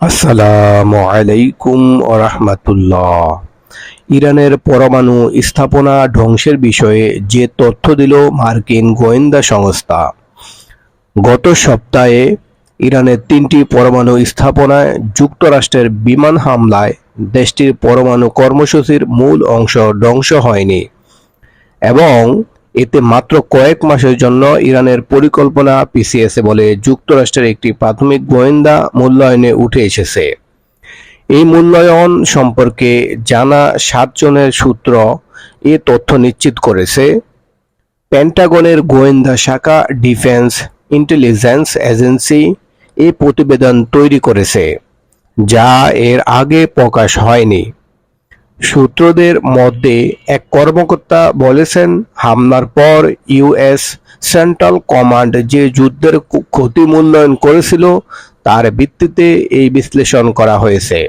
আসসালামু আলাইকুম রাহমাতুল্লাহ। ইরানের পরমাণু স্থাপনা ধ্বংসের বিষয়ে যে তথ্য দিল মার্কিন গোয়েন্দা সংস্থা। গত সপ্তাহে ইরানের তিনটি পরমাণু স্থাপনায় যুক্তরাষ্ট্রের বিমান হামলায় দেশটির পরমাণু কর্মসূচির মূল অংশ ধ্বংস হয়নি। এবং এতে মাত্র কয়েক মাসের জন্য ইরানের পরিকল্পনা পিছিয়েছে বলে যুক্তরাষ্ট্রের একটি প্রাথমিক গোয়েন্দা মূল্যায়নে উঠে এসেছে। এই মূল্যায়ন সম্পর্কে জানা সাতজনের সূত্র এ তথ্য নিশ্চিত করেছে। পেন্টাগনের গোয়েন্দা শাখা ডিফেন্স ইন্টেলিজেন্স এজেন্সি এ প্রতিবেদন তৈরি করেছে, যা এর আগে প্রকাশ হয়নি। সূত্রদের মধ্যে এক কর্মকর্তা বলেছেন, হামলার পর ইউএস সেন্ট্রাল কমান্ড যে যুদ্ধের ক্ষতি মূল্যায়ন করেছিল, তার ভিত্তিতে এই বিশ্লেষণ করা হয়েছে।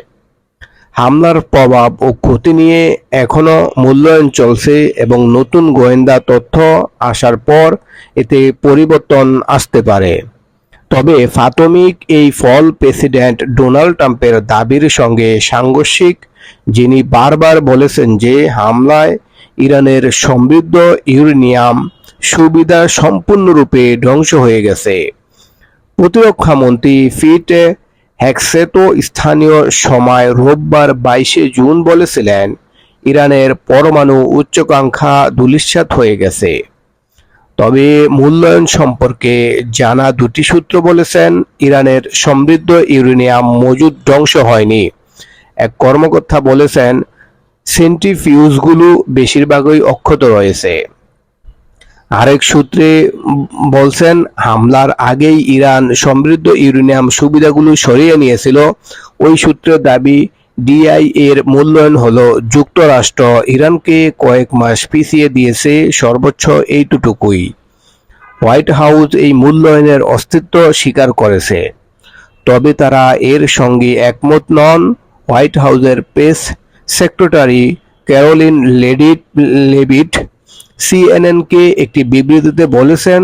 হামলার প্রভাব ও ক্ষতি নিয়ে এখনও মূল্যায়ন চলছে এবং নতুন গোয়েন্দা তথ্য আসার পর এতে পরিবর্তন আসতে পারে। তবে প্রাথমিক এই ফল প্রেসিডেন্ট ডোনাল্ড ট্রাম্পের দাবির সঙ্গে সাংঘর্ষিক যিনি বারবার বলেছেন যে হামলায় ইরানের সমৃদ্ধ ইউরেনিয়াম সুবিধা সম্পূর্ণরূপে ধ্বংস হয়ে গেছে। প্রতিরক্ষা মন্ত্রী ফিট হ্যাকসেতো স্থানীয় সময় রোববার বাইশে জুন বলেছিলেন, ইরানের পরমাণু উচ্চাকাঙ্ক্ষা ধূলিসাৎ হয়ে গেছে। তবে মূল্যায়ন সম্পর্কে জানা দুটি সূত্র বলেছেন, ইরানের সমৃদ্ধ ইউরেনিয়াম মজুদ ধ্বংস হয়নি। এক কর্মকর্তা বলেছেন সেন্ট্রিফিউজগুলো বেশিরভাগই অক্ষত রয়েছে। আরেক সূত্রে বলছেন, হামলার আগেই ইরান সমৃদ্ধ ইউরেনিয়াম সুবিধাগুলো সরিয়ে নিয়েছিল। ওই সূত্রের দাবি, ডিআই এর মূল্যায়ন হলো, যুক্তরাষ্ট্র ইরানকে কয়েক মাস পিছিয়ে দিয়েছে, সর্বোচ্চ এইটুকুই হোয়াইট হাউস এই মূল্যায়নের অস্তিত্ব স্বীকার করেছে। তবে তারা এর সঙ্গে একমত নন। হোয়াইট হাউসের press secretary Karoline Leavitt Leavitt সিএনএনকে একটি বিবৃতিতে বলেছেন,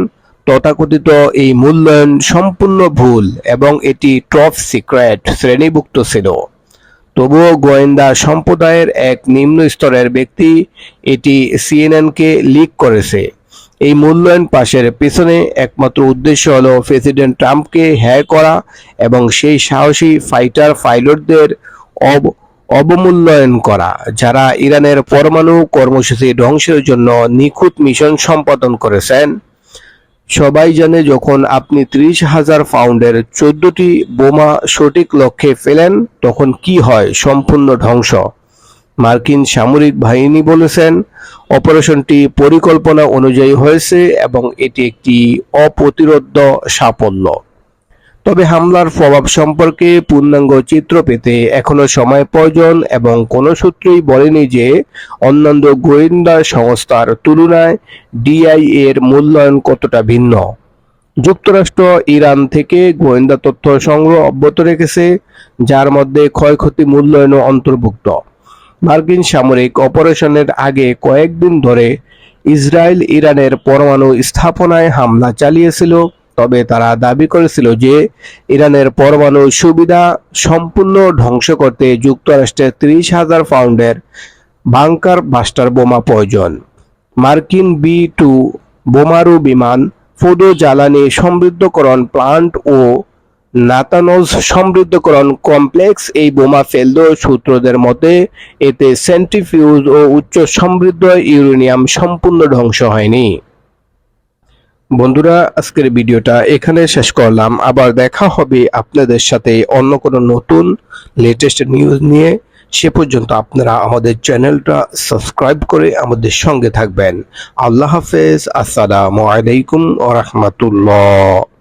তথাকথিত এই মূল্যায়ন সম্পূর্ণ ভুল এবং এটি টপ সিক্রেট শ্রেণীভুক্ত ছিল। তবুও গোয়েন্দা সম্প্রদায়ের এক নিম্ন স্তরের ব্যক্তি এটি সিএনএনকে লিক করেছে। এই মূল্যায়ন পাশের পেছনে একমাত্র উদ্দেশ্য হলো প্রেসিডেন্ট ট্রাম্পকে হ্যাঁ করা এবং সেই সাহসী ফাইটার পাইলটদের অব, অবমূল্যায়ন করা, যারা ইরানের পরমাণু কর্মসূচি ধ্বংসের জন্য নিখুঁত মিশন সম্পাদন করেছেন। সবাই জানে যখন আপনি ত্রিশ হাজার পাউন্ডের চোদ্দটি বোমা সঠিক লক্ষ্যে ফেলেন, তখন কি হয় সম্পূর্ণ ধ্বংস। মার্কিন সামরিক বাহিনী বলেছেন, অপারেশনটি পরিকল্পনা অনুযায়ী হয়েছে এবং এটি একটি অপ্রতিরোধ্য সাফল্য। তবে হামলার প্রভাব সম্পর্কে পূর্ণাঙ্গ চিত্র পেতে এখনও সময় প্রয়োজন এবং কোনো সূত্রই বলেনি যে অন্যান্য গোয়েন্দা সংস্থার তুলনায় ডিআই এর মূল্যায়ন কতটা ভিন্ন। যুক্তরাষ্ট্র, ইরান থেকে গোয়েন্দা তথ্য সংগ্রহ অব্যাহত রেখেছে, যার মধ্যে ক্ষয়ক্ষতি মূল্যায়নও অন্তর্ভুক্ত। মার্কিন সামরিক অপারেশনের আগে কয়েকদিন ধরে ইসরায়েল ইরানের পরমাণু স্থাপনায় হামলা চালিয়েছিল। তবে তারা দাবি করেছিল যে ইরানের পরমাণু সুবিধা সম্পূর্ণ ধ্বংস করতে যুক্তরাষ্ট্রের ত্রিশ হাজার পাউন্ডের বাংকার বাস্টার বোমা প্রয়োজন। মার্কিন বি টু বোমারু বিমান, ফুডো জ্বালানি সমৃদ্ধকরণ প্লান্ট ও নাতানোজ সমৃদ্ধকরণ কমপ্লেক্স এই বোমা ফেললেও সূত্রদের মতে, এতে সেন্ট্রিফিউজ ও উচ্চ সমৃদ্ধ ইউরেনিয়াম সম্পূর্ণ ধ্বংস হয়নি। বন্ধুরা, আজকের ভিডিওটা এখানে শেষ করলাম। আবার দেখা হবে আপনাদের সাথে অন্য কোনো নতুন লেটেস্ট নিউজ নিয়ে। সে পর্যন্ত আপনারা আমাদের চ্যানেলটা সাবস্ক্রাইব করে আমাদের সঙ্গে থাকবেন। আল্লাহ হাফেজ, আসসালামু আলাইকুম ওয়া রাহমাতুল্লাহ।